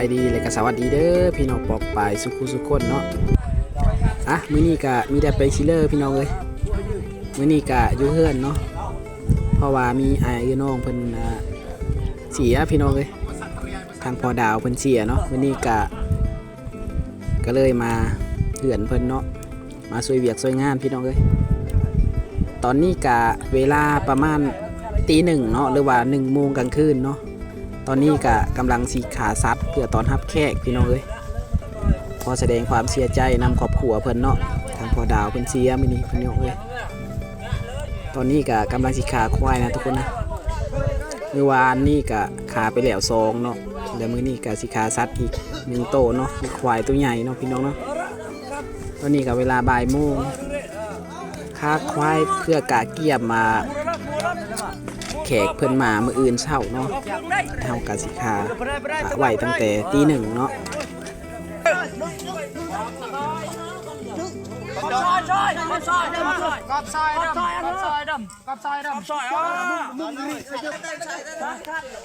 ายดีและก็สวัสดีเด้อพี่น้องปอกปายสุขุสุขคนเนาะอะมื้อนี้ก็มีแต่ไปชิเลอร์พี่น้องเอ้ยมื้อนี้ก็อยู่เฮือนเนาะเพราะว่ามีอายกับน้องเพิ่นอ่าเสียพี่น้องเอ้ยทางพอดาวเพิ่นเสียเนาะมื้อนี้ก็ก็เลยมาเฮือนเพิ่นเนาะมาช่วยเวียกช่วยงานพี่น้องเอ้ยตอนนี้ก็เวลาประมาณตีหนึ่งเนาะหรือว่าหนึ่งโมงกลางคืนเนาะ อนนี้ก็กำลังสีขาซัดเพื่อตอนรับแขกพี่น้องเอ้ยขอแสดงความเสียใจนำครอบครัวเพิ่นเนาะทางพ่อดาวเพิ่นเสียมื้อนี้พี่น้องเอ้ยตอนนี้ก็กำลังสิขาควายนะทุกคนนะเมื่อวานนี่ก็ขาไปแล้วสองเนาะแล้วมื้อนี้ก็สิขาซัดอีกหนึ่งโตเนาะควายตัวใหญ่เนาะพี่น้องเนาะตอนนี้ก็เวลาบ่ายโมงขาควายเพื่อกาเกียบมา ขกเพิ่นมามืออื่นเช้าเนาะเฮากะสิคาไหวตั้งแต่ตีหนึ่งเนาะกับซอยดำกับซอยดำกับซอยดำซอยอะมึงนี่ขยับได้ใช่ได้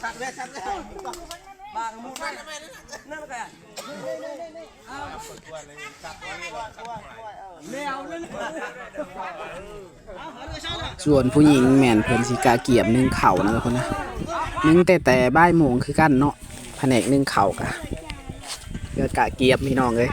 ชัดเลยชัดเลย บางมุมนั่นนั่นแมวนั่นส่วนผู้หญิงแม่นเพิ่นสิกาเกียบนึ่งเข่านะทุกคนนะนึ่งแต่แต่บ่ายโมงคือกันเนาะแผนกนึ่งเข่ากะเพื่อกะเกียบพี่น้องเลย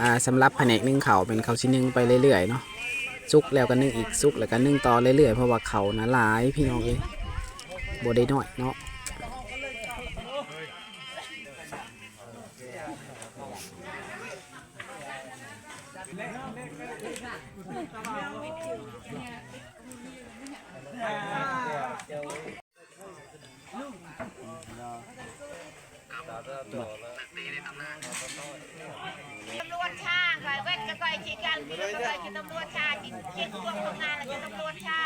อ่าสำหรับแผนกนึ่งเข่าเป็นเขาวสินึ่งไปเรื่อยๆเนาะซุกแล้วก็นึ่งอีกซุกแล้วก็นึ่งต่อเรื่อยๆเพราะว่าเขานะหลายพี่น้องเอ้ยบ่ได้น้อยเนาะ ตำรวจชางค่ะเวทก็ก้อยชีกันพี่ก็ก้อยชีตำรวจชางกินกินพวกทำงานแล้วกินตำรวจชา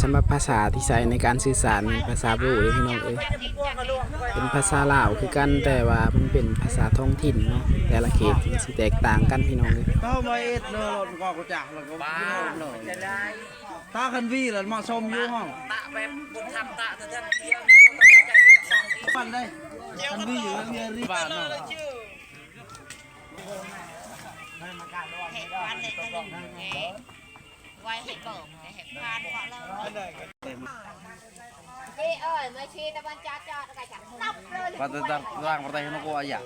สำหรับภาษาที่ใช้ในการสื่อสารเป็นภาษาบรูเลยพี่น้องเอ้ยเป็นภาษาลาวคือกันแต่ว่ามันเป็นภาษาท้องถิ่นเนาะแต่ละเขตมันสิแตกต่างกันพี่น้องเลยเข้ามาเอ็ดเนอะรถก็กระจักแล้วก็บ้าเลยตาคันวีแล้วเหมาะสมอยู่ห้องตะแบบบุญทำตะแต่ท่านเที่ยงปันได้คันวีอยู่เรียนรีบานเนาะ เห็ดพันเลยตะลึงแง่ไว้เห็ดเบิ่มเห็ดพันเพราะเลยพี่เอ้ยมาชีตะวันจ้าจอดกระจังตับเลยปัตตาร่างปัตตาโนโกอาย่า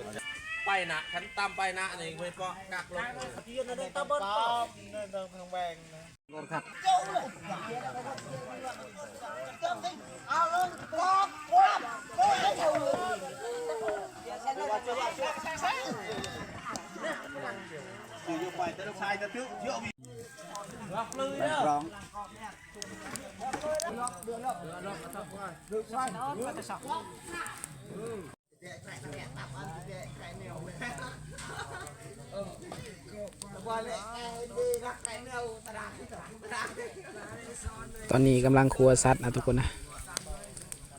ไปนะฉันตามไปนะนี่ไม่ปอกักลงร้อง ตอนนี้กำลังครัวซัดนะทุกคนนะ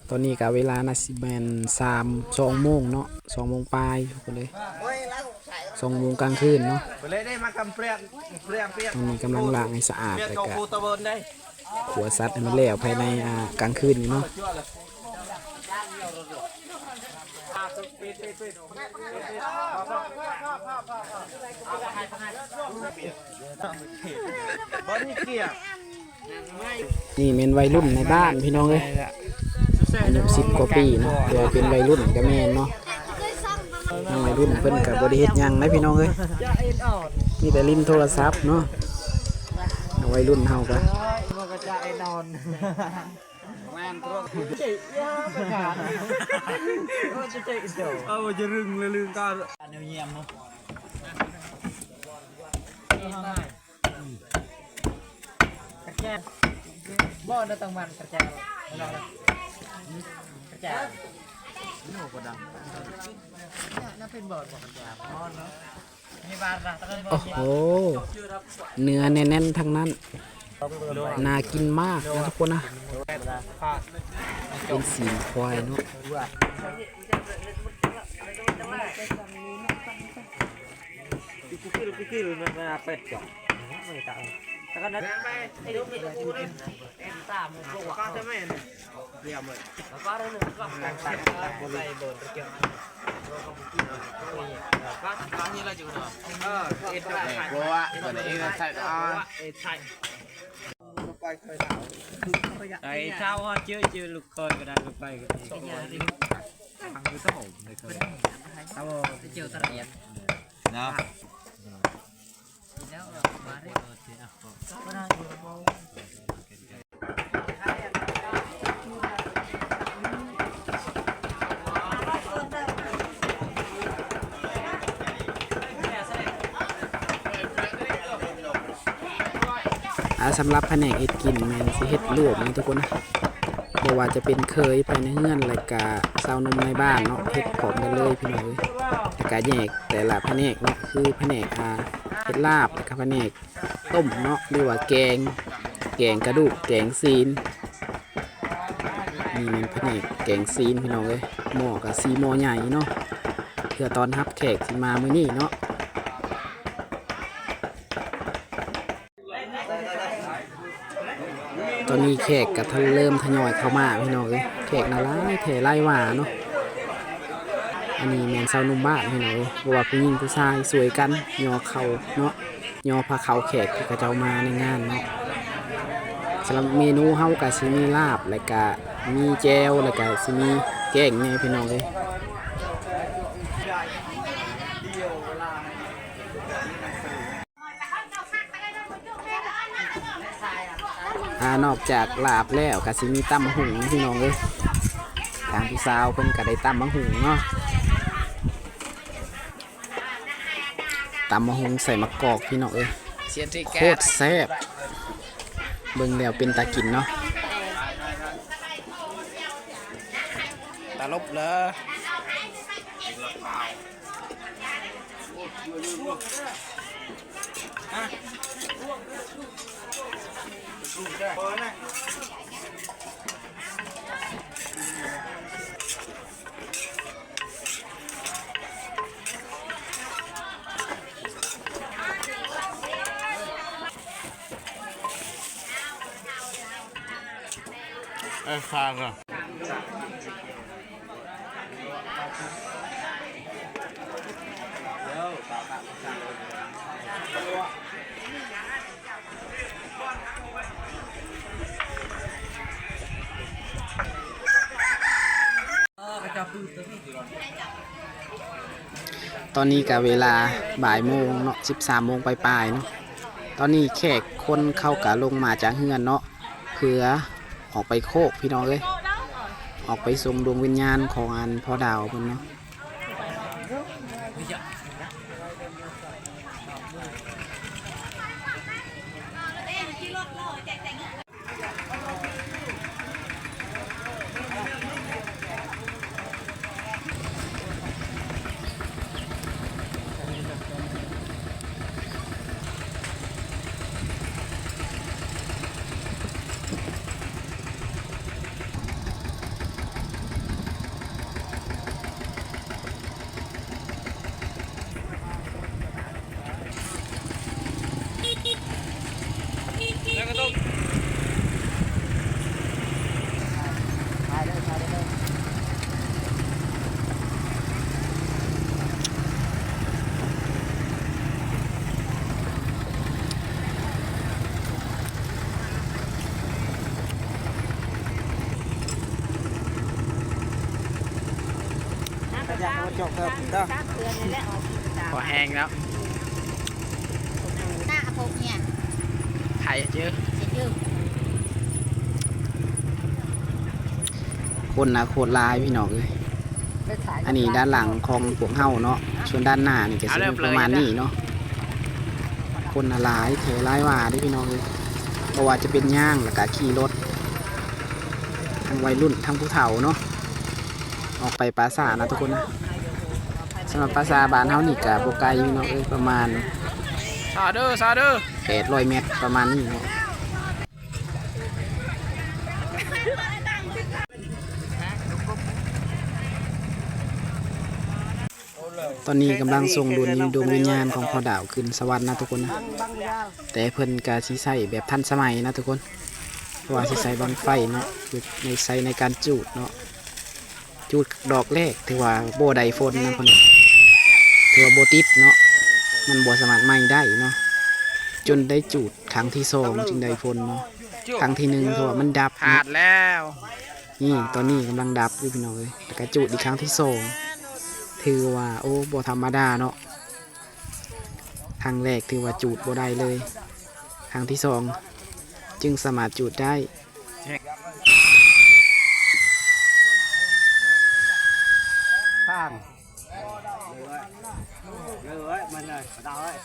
ตอนนี้กับเวลานะสิแมนสามสองโมงเนาะสองโมงปลายทุกคนเลย สองโมงกลางคืนเนาะไปเลยได้มากำเปรียนเปรียนเปรียนตอนนี้กำลังล้างให้สะอาดเปรียนแต่เกาก็คูตะเบินได้ครัวซัดให้มันแล้วภายในอ่ากลางคืนอยู่เนาะบอนี่เกียร์นี่เป็นวัยรุ่นในบ้านพี่น้องเลยอายุสิบกว่าปีเนาะเดี๋ยวเป็นวัยรุ่นก็แม่นเนาะ ยังวัยรุ่นเพิ่นกับบริเฮ็ดหยังนะพี่น้องเอ้ยมีแต่ลิ้นโทรศัพท์เนาะวัยรุ่นเฮากันเอาจะรึงเลยลึงก็แนวเยี่ยมเนาะกระแจบ่ได้ตั้งมันกระแจกระแจ นี่ก็ดังน่าเป็นบ่อบ่กระจายอ๋อเนาะมีบาร์นะโอ้โห เนื้อแน่นๆทั้งนั้น น่ากินมากนะทุกคนนะเป็นสีควายเนาะตะกันนั้ นไอ้ลูกนี่กูนี่ตามลูกก็จะไม่เรียมเลยแล้วก็เรื่องนึงก็ต่างๆบนไหลบนตะเกียบก็ตอนนี้เราอยู่เนาะเออเอ็ดได้กลัวเหมือนเองใส่อ่อนเอ็ดใช่ไอ้เช้าเจอเจอลูกคอยก็ได้ลูกไปก็ได้ทางคือต้องเลยเคยเอาเจอตะเกียบเนาะแล้วมาได้เอ่าสำหรับแผนกเฮ็ดกินแมนสิเฮ็ดรวมนะทุกคนนะบ่ว่าจะเป็นเคยภายในเฮือนแล้วก็สาวนมในบ้านเนาะเฮ็ดพร้อมกันเลยพี่น้องเอ้ยแล้วก็แยกแต่ละแผนกเนาะคือแผนกอ่า เฮ็ดลาบแล้วก็แผนกต้มเนาะหรือว่าแกง แกงกระดูกแกงซีนนี่มันแผนกแกงซีนพี่น้องเอ้ยหม้อกับซีหม้อใหญ่เนาะเพื่อตอนรับแขกที่มามื้อนี้เนาะตอนนี้แขกก็ทเริ่มทยอยเข้ามาพี่น้องเอ้ยแขกน่ารักแถไล่หว่าเนาะ อันนี้แมนเซานุ่มบ้านพี่น้องเพราะว่าผู้หญิงผู้ชายสวยกันยอเขาเนาะยอพาเขาแขกที่กระเจ้ามาในงานเนาะสำหรับเมนูเฮาก็สิมีลาบแล้วก็มีแจวแล้วก็สิมีแกงเนี่ยพี่น้องเอ้ยอานอกจากลาบแล้วก็สิมีตำหุงพี่น้องเอ้ยทางผู้สาวเพิ่นก็ได้ตำมะหุงเนาะ ตำมะหุงใส่มะกอกพี่น้องเอ้ยโคตรแซ่บเบิ่งแล้วเป็นตากินเนาะตาลบเลยไอ้ฟางอะตอนนี้ก็เวลาบ่ายโมงเนาะ13โมงปลายๆเนาะตอนนี้แขกคนเข้ากะลงมาจากเฮือนเนาะเพื่อ ออกไปโคกพี่น้องเลยออกไปส่งดวงวิญญาณของอันพ่อดาวเพิ่นเนาะ จบครับเด้อพอแห้งแล้วหน้าพงเนี่ยไข่เยอะจะยืมคนนะโคตรหลายพี่น้องเอ้ยอันนี้ด้านหลังของพวกเฮาเนาะส่วนด้านหน้านี่ก็สิเป็นประมาณนี้เนาะคนน่ะหลายแถวหลายว่าเด้อพี่น้องเลยบ่ว่าจะเป็นย่างแล้วก็ขี่รถทั้งวัยรุ่นทั้งผู้เฒ่าเนาะ ออกไปปราสาทนะทุกคนนะสำหรับปราสาทบ้านเฮานี่ก็บ่ไกลพี่น้องเอ้ยประมาณซาเด้อซาเด้อ800เมตรประมาณนี้เนาะตอนนี้กำลังส่งดวงดวงวิญญาณของพ่อดาวขึ้นสวรรค์นะทุกคนนะแต่เพิ่นกาสิใส่แบบทันสมัยนะทุกคนเพราะว่าสิใส่บังไฟเนาะคือในใส่ในการจูดเนาะ จูดดอกแรกถือว่าโบไดฝนนะพ่นถือว่าโบติดเนาะมันบ่สามารถไหม้ได้เนาะจนได้จูดครั้งที่สองจึงได้ฝนเนาะครั้งที่หนึ่งถือว่ามันดับขาดแล้ว นี่ตอนนี้กำลังดับอยู่พี่น้องเลยแล้วก็จูดอีกครั้งที่สองถือว่าโอ้บ่ธรรมดาเนาะครั้งแรกถือว่าจูดบ่ได้เลยครั้งที่สองจึงสามารถจูดได้ 我大外。